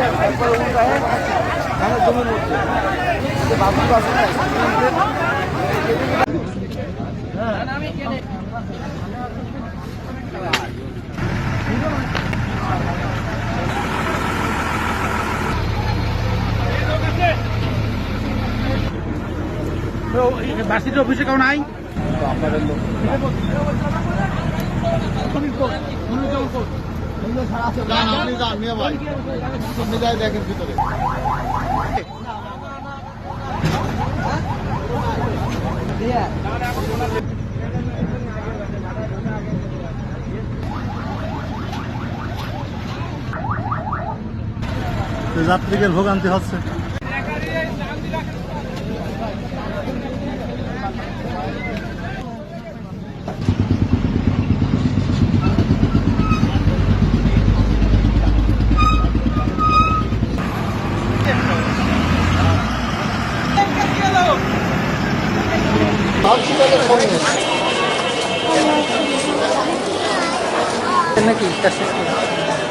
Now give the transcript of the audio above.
একবার উল্টায় ধানের জমির মধ্যে বাসির অফিসে কেউ নাই আপনি যান নিয়ে ভাই। আপনি যাই দেখেন ভিতরে। যাত্রীদের ভোগান্তি হচ্ছে। 好几个。都聪明。那个，这是。